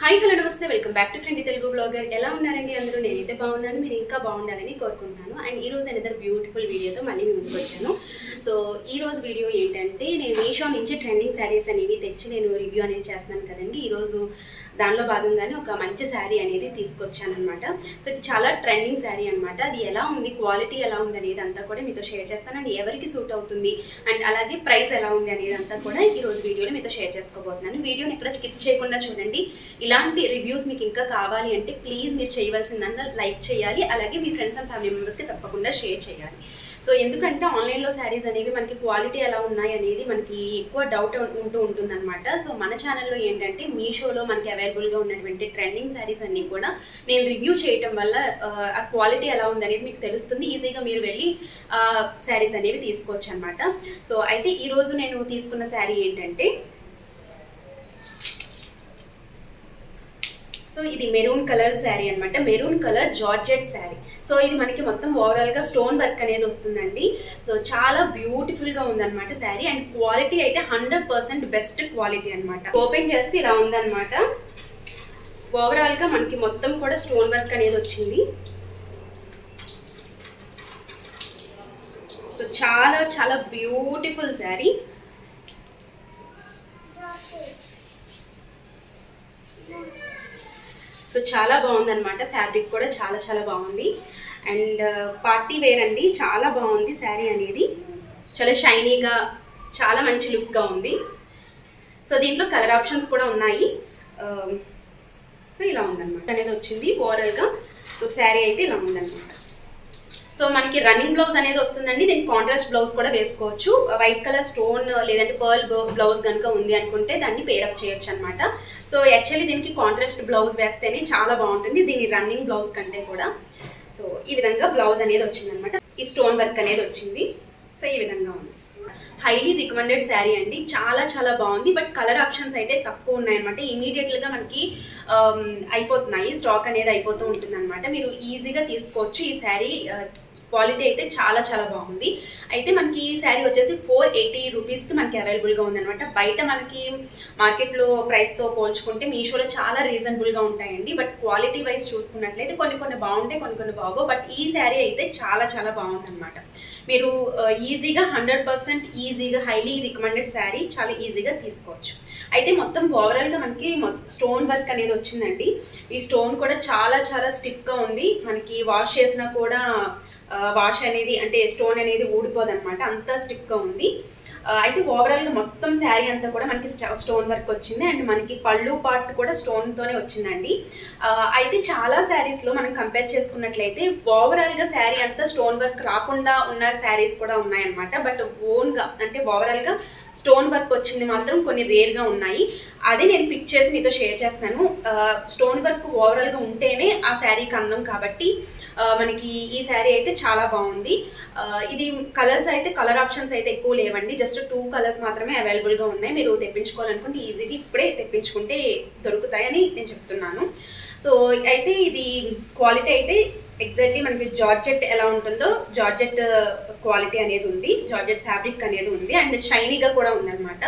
Hi hello నమస్తే. Welcome back to friend Telugu blogger ఎలా ఉన్నారండి అందరూ? నేనైతే బాగున్నాను. మీరు ఇంకా బాగుండాలని కోరుకుంటున్నాను. అండ్ ఈ రోజు అనేది బ్యూటిఫుల్ వీడియోతో మళ్ళీ మీ ముందుకు వచ్చాను. సో ఈ రోజు వీడియో ఏంటంటే నేను మీషో నుంచి ట్రెండింగ్ శారీస్ అనేవి తెచ్చి నేను రివ్యూ అనేది చేస్తున్నాను కదండి. ఈరోజు దానిలో భాగంగానే ఒక మంచి శారీ అనేది తీసుకొచ్చాను అనమాట సో ఇది చాలా ట్రెండింగ్ శారీ అనమాట అది ఎలా ఉంది? క్వాలిటీ ఎలా ఉంది అనేది అంతా కూడా మీతో షేర్ చేస్తాను. అండ్ ఎవరికి సూట్ అవుతుంది? అండ్ అలాగే ప్రైస్ ఎలా ఉంది అనేది అంతా కూడా ఈ రోజు వీడియోలో మీతో షేర్ చేసుకోబోతున్నాను. వీడియోని ఇక్కడ స్కిప్ చేయకుండా చూడండి. ఇలాంటి రివ్యూస్ మీకు ఇంకా కావాలి అంటే ప్లీజ్ మీరు చేయవలసిందన్నా లైక్ చేయాలి. అలాగే మీ ఫ్రెండ్స్ అండ్ ఫ్యామిలీ మెంబర్స్కి తప్పకుండా షేర్ చేయాలి. సో ఎందుకంటే ఆన్లైన్లో శారీస్ అనేవి మనకి క్వాలిటీ ఎలా ఉన్నాయి అనేది మనకి ఎక్కువ డౌట్ ఉంటూ ఉంటుందన్నమాట. సో మన ఛానల్లో ఏంటంటే మీషోలో మనకి అవైలబుల్గా ఉన్నటువంటి ట్రెండింగ్ శారీస్ అన్నీ కూడా నేను రివ్యూ చేయటం వల్ల uh, ఆ, క్వాలిటీ ఎలా ఉందనేది మీకు తెలుస్తుంది. ఈజీగా మీరు వెళ్ళి uh, శారీస్ అనేవి తీసుకోవచ్చు అనమాట సో అయితే ఈరోజు నేను తీసుకున్న శారీ ఏంటంటే సో ఇది మెరూన్ కలర్ శారీ అన్నమాట. Maroon colour georgette saree. So ఇది మనకి మొత్తం ఓవరాల్గా స్టోన్ వర్క్ అనేది వస్తుందండి. సో చాలా బ్యూటిఫుల్గా ఉందన్నమాట శారీ. అండ్ క్వాలిటీ అయితే హండ్రెడ్ పర్సెంట్ బెస్ట్ క్వాలిటీ అన్నమాట. ఓపెన్ చేస్తే ఇలా ఉందన్నమాట. ఓవరాల్గా మనకి మొత్తం కూడా స్టోన్ వర్క్ అనేది వచ్చింది. సో చాలా చాలా బ్యూటిఫుల్ శారీ. సో చాలా బాగుంది అనమాట ఫ్యాబ్రిక్ కూడా చాలా చాలా బాగుంది. అండ్ uh, పార్టీ వేర్ అండి. చాలా బాగుంది శారీ అనేది. చాలా షైనీగా చాలా మంచి లుక్గా ఉంది. సో దీంట్లో కలర్ ఆప్షన్స్ కూడా ఉన్నాయి. Um, సో ఇలా ఉందన్నమాట. అనేది వచ్చింది ఓవరాల్గా. సో శారీ అయితే ఇలా ఉందన్నమాట. సో మనకి రన్నింగ్ బ్లౌజ్ అనేది వస్తుందండి. దీనికి కాంట్రాస్ట్ బ్లౌజ్ కూడా వేసుకోవచ్చు. వైట్ కలర్ స్టోన్ లేదంటే పర్ల్ బ్లౌజ్ కనుక ఉంది అనుకుంటే దాన్ని పేరప్ చేయొచ్చు అనమాట సో యాక్చువల్లీ దీనికి కాంట్రాస్ట్ బ్లౌజ్ వేస్తేనే చాలా బాగుంటుంది. దీని రన్నింగ్ బ్లౌజ్ కంటే కూడా. సో ఈ విధంగా బ్లౌజ్ అనేది వచ్చిందనమాట ఈ స్టోన్ వర్క్ అనేది వచ్చింది. సో ఈ విధంగా ఉంది. హైలీ రికమెండెడ్ శారీ అండి. చాలా చాలా బాగుంది. బట్ కలర్ ఆప్షన్స్ అయితే తక్కువ ఉన్నాయన్నమాట. ఇమీడియట్గా మనకి um, అయిపోతున్నాయి. స్టాక్ అనేది అయిపోతూ ఉంటుంది అనమాట మీరు ఈజీగా తీసుకోవచ్చు ఈ శారీ క్వాలిటీ అయితే చాలా చాలా బాగుంది. అయితే మనకి ఈ శారీ వచ్చేసి ఫోర్ ఎయిటీ రూపీస్కి మనకి అవైలబుల్గా ఉందన్నమాట. బయట మనకి మార్కెట్లో ప్రైస్తో పోల్చుకుంటే మీషోలో చాలా రీజనబుల్గా ఉంటాయండి. బట్ క్వాలిటీ వైజ్ చూసుకున్నట్లయితే కొన్ని కొన్ని బాగుంటాయి కొన్ని కొన్ని బాగో బట్ ఈ శారీ అయితే చాలా చాలా బాగుందన్నమాట. మీరు ఈజీగా హండ్రెడ్ పర్సెంట్ ఈజీగా హైలీ రికమెండెడ్ శారీ చాలా ఈజీగా తీసుకోవచ్చు. అయితే మొత్తం ఓవరాల్గా మనకి స్టోన్ వర్క్ అనేది వచ్చిందండి. ఈ స్టోన్ కూడా చాలా చాలా స్టిఫ్గా ఉంది. మనకి వాష్ చేసినా కూడా వాష్ అనేది అంటే స్టోన్ అనేది ఊడిపోదు అనమాట అంత స్టిప్గా ఉంది. అయితే ఓవరాల్గా మొత్తం శారీ అంతా కూడా మనకి స్టోన్ వర్క్ వచ్చింది. అండ్ మనకి పళ్ళు పార్ట్ కూడా స్టోన్తోనే వచ్చిందండి. అయితే చాలా శారీస్లో మనం కంపేర్ చేసుకున్నట్లయితే ఓవరాల్గా శారీ అంతా స్టోన్ వర్క్ రాకుండా ఉన్న శారీస్ కూడా ఉన్నాయన్నమాట. బట్ ఓన్గా అంటే ఓవరాల్గా స్టోన్ వర్క్ వచ్చింది మాత్రం కొన్ని రేర్గా ఉన్నాయి. అదే నేను పిక్ చేసి మీతో షేర్ చేస్తాను. స్టోన్ వర్క్ ఓవరాల్గా ఉంటేనే ఆ శారీకి అందం కాబట్టి మనకి ఈ శారీ అయితే చాలా బాగుంది. ఇది కలర్స్ అయితే కలర్ ఆప్షన్స్ అయితే ఎక్కువ లేవండి. జస్ట్ టూ కలర్స్ మాత్రమే అవైలబుల్గా ఉన్నాయి. మీరు తెప్పించుకోవాలనుకుంటే ఈజీగా ఇప్పుడే తెప్పించుకుంటే దొరుకుతాయని నేను చెప్తున్నాను. సో అయితే ఇది క్వాలిటీ అయితే ఎగ్జాక్ట్లీ మనకి జార్జెట్ ఎలా ఉంటుందో జార్జెట్ క్వాలిటీ అనేది ఉంది జార్జెట్ ఫ్యాబ్రిక్ అనేది ఉంది అండ్ షైనీగా కూడా ఉందన్నమాట.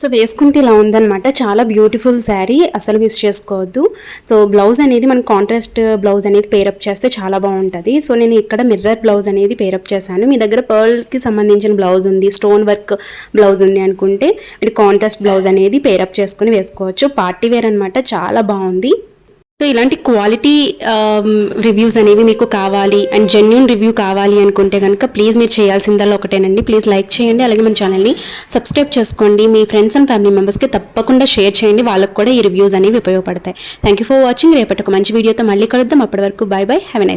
సో వేసుకుంటే ఇలా ఉందన్నమాట. చాలా బ్యూటిఫుల్ శారీ అసలు మిస్ చేసుకోవద్దు. సో బ్లౌజ్ అనేది మనం కాంట్రాస్ట్ బ్లౌజ్ అనేది పేరప్ చేస్తే చాలా బాగుంటుంది. సో నేను ఇక్కడ మిర్రర్ బ్లౌజ్ అనేది పేరప్ చేశాను. మీ దగ్గర పర్ల్కి సంబంధించిన బ్లౌజ్ ఉంది స్టోన్ వర్క్ బ్లౌజ్ ఉంది అనుకుంటే మీరు కాంట్రాస్ట్ బ్లౌజ్ అనేది పేరప్ చేసుకుని వేసుకోవచ్చు. పార్టీ వేర్ అనమాట చాలా బాగుంది. సో ఇలాంటి క్వాలిటీ రివ్యూస్ um, అనేవి మీకు కావాలి అండ్ జెన్యున్ రివ్యూ కావాలి అనుకుంటే కనుక ప్లీజ్ మీరు చేయాల్సిందల్లా ఒకటేనండి. ప్లీజ్ లైక్ చేయండి. అలాగే మన ఛానల్ని సబ్స్క్రైబ్ చేసుకోండి. మీ ఫ్రెండ్స్ అండ్ ఫ్యామిలీ మెంబర్స్కి తప్పకుండా షేర్ చేయండి. వాళ్ళకి కూడా ఈ రివ్యూస్ అనేవి ఉపయోగపడతాయి. థ్యాంక్ యూ ఫర్ వాచింగ్ రేపటి ఒక మంచి వీడియోతో మళ్ళీ కలుద్దాం. అప్పటి వరకు బాయ్ బాయ్ హ్యావ్ ఎ